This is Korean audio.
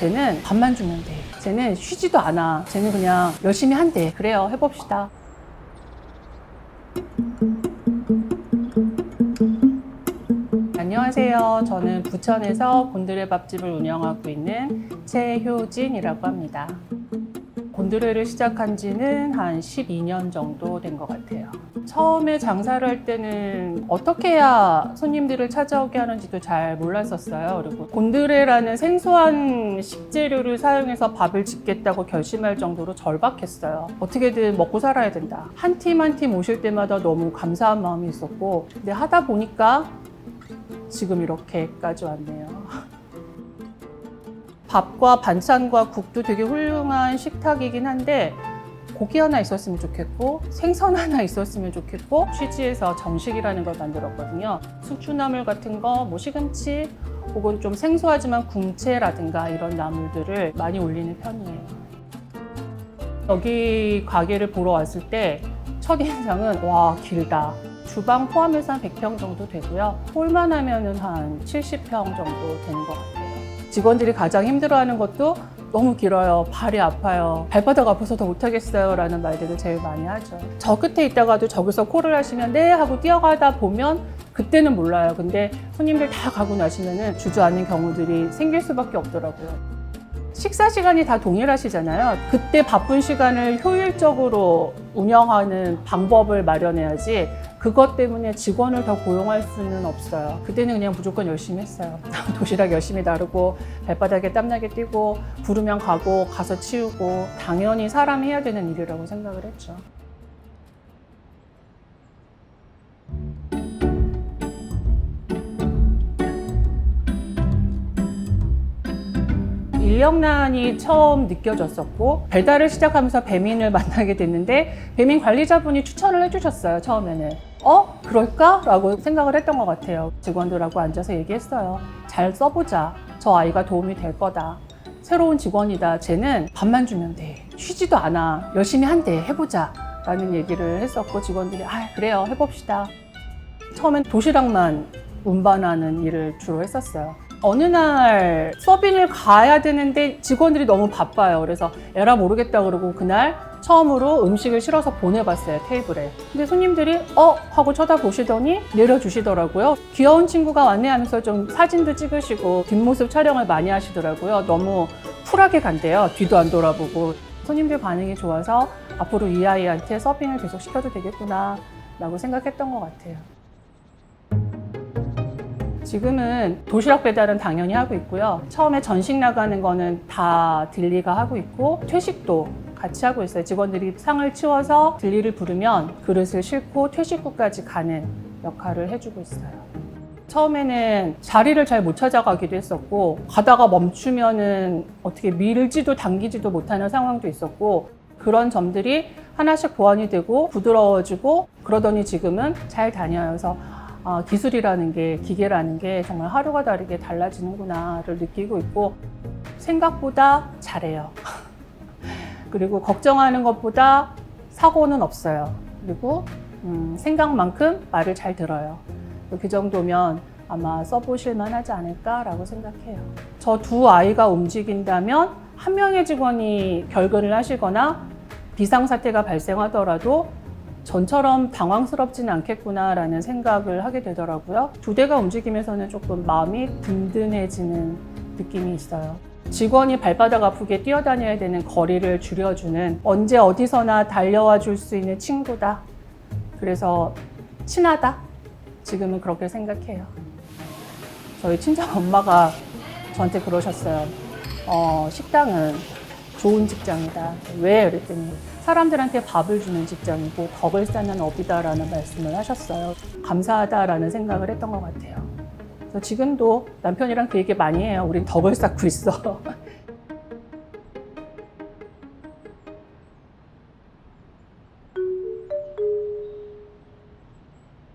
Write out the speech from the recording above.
쟤는 밥만 주면 돼. 쟤는 쉬지도 않아. 쟤는 그냥 열심히 한대. 그래요. 해봅시다. 안녕하세요. 저는 부천에서 곤드레 밥집을 운영하고 있는 최효진이라고 합니다. 곤드레를 시작한 지는 한 12년 정도 된 것 같아요. 처음에 장사를 할 때는 어떻게 해야 손님들을 찾아오게 하는지도 잘 몰랐었어요. 그리고 곤드레라는 생소한 식재료를 사용해서 밥을 짓겠다고 결심할 정도로 절박했어요. 어떻게든 먹고 살아야 된다. 한 팀 한 팀 오실 때마다 너무 감사한 마음이 있었고, 근데 하다 보니까 지금 이렇게까지 왔네요. 밥과 반찬과 국도 되게 훌륭한 식탁이긴 한데 고기 하나 있었으면 좋겠고 생선 하나 있었으면 좋겠고 취지에서 정식이라는 걸 만들었거든요. 숙주나물 같은 거, 뭐 시금치 혹은 좀 생소하지만 궁채라든가 이런 나물들을 많이 올리는 편이에요. 여기 가게를 보러 왔을 때 첫인상은 와 길다. 주방 포함해서 한 100평 정도 되고요. 홀만 하면은 한 70평 정도 되는 것 같아요. 직원들이 가장 힘들어하는 것도 너무 길어요. 발이 아파요. 발바닥 아파서 더 못하겠어요. 라는 말들을 제일 많이 하죠. 저 끝에 있다가도 저기서 콜을 하시면 네 하고 뛰어가다 보면 그때는 몰라요. 근데 손님들 다 가고 나시면은 주저앉는 경우들이 생길 수밖에 없더라고요. 식사 시간이 다 동일하시잖아요. 그때 바쁜 시간을 효율적으로 운영하는 방법을 마련해야지 그것 때문에 직원을 더 고용할 수는 없어요. 그때는 그냥 무조건 열심히 했어요. 도시락 열심히 나르고 발바닥에 땀나게 뛰고 부르면 가고 가서 치우고 당연히 사람이 해야 되는 일이라고 생각을 했죠. 인력난이 처음 느껴졌었고 배달을 시작하면서 배민을 만나게 됐는데 배민 관리자분이 추천을 해주셨어요 처음에는 어? 그럴까? 라고 생각을 했던 것 같아요. 직원들하고 앉아서 얘기했어요 잘 써보자. 저 아이가 도움이 될 거다. 새로운 직원이다. 쟤는 밥만 주면 돼. 쉬지도 않아. 열심히 한대. 해보자. 라는 얘기를 했었고 직원들이 아 그래요. 해봅시다. 처음엔 도시락만 운반하는 일을 주로 했었어요. 어느 날 서빙을 가야 되는데 직원들이 너무 바빠요. 그래서 에라 모르겠다 그러고 그날 처음으로 음식을 실어서 보내봤어요 테이블에. 근데 손님들이 어 하고 쳐다보시더니 내려주시더라고요. 귀여운 친구가 왔네 하면서 좀 사진도 찍으시고 뒷모습 촬영을 많이 하시더라고요. 너무 쿨하게 간대요. 뒤도 안 돌아보고 손님들 반응이 좋아서 앞으로 이 아이한테 서빙을 계속 시켜도 되겠구나 라고 생각했던 것 같아요. 지금은 도시락 배달은 당연히 하고 있고요. 처음에 전식 나가는 거는 다 딜리가 하고 있고 퇴식도 같이 하고 있어요. 직원들이 상을 치워서 딜리를 부르면 그릇을 싣고 퇴식구까지 가는 역할을 해주고 있어요. 처음에는 자리를 잘 못 찾아가기도 했었고 가다가 멈추면은 어떻게 밀지도 당기지도 못하는 상황도 있었고 그런 점들이 하나씩 보완이 되고 부드러워지고 그러더니 지금은 잘 다녀서 아, 기술이라는 게 기계라는 게 정말 하루가 다르게 달라지는구나를 느끼고 있고 생각보다 잘해요. 그리고 걱정하는 것보다 사고는 없어요. 그리고 음, 생각만큼 말을 잘 들어요. 그 정도면 아마 써보실 만 하지 않을까라고 생각해요. 저 두 아이가 움직인다면 한 명의 직원이 결근을 하시거나 비상사태가 발생하더라도 전처럼 당황스럽지는 않겠구나라는 생각을 하게 되더라고요. 두 대가 움직이면서는 조금 마음이 든든해지는 느낌이 있어요. 직원이 발바닥 아프게 뛰어다녀야 되는 거리를 줄여주는 언제 어디서나 달려와 줄 수 있는 친구다. 그래서 친하다. 지금은 그렇게 생각해요. 저희 친정 엄마가 저한테 그러셨어요. 어, 식당은 좋은 직장이다. 왜? 그랬더니 사람들한테 밥을 주는 직장이고 덕을 쌓는 업이다라는 말씀을 하셨어요. 감사하다라는 생각을 했던 것 같아요. 지금도 남편이랑 그 얘기 많이 해요. 우린 덕을 쌓고 있어.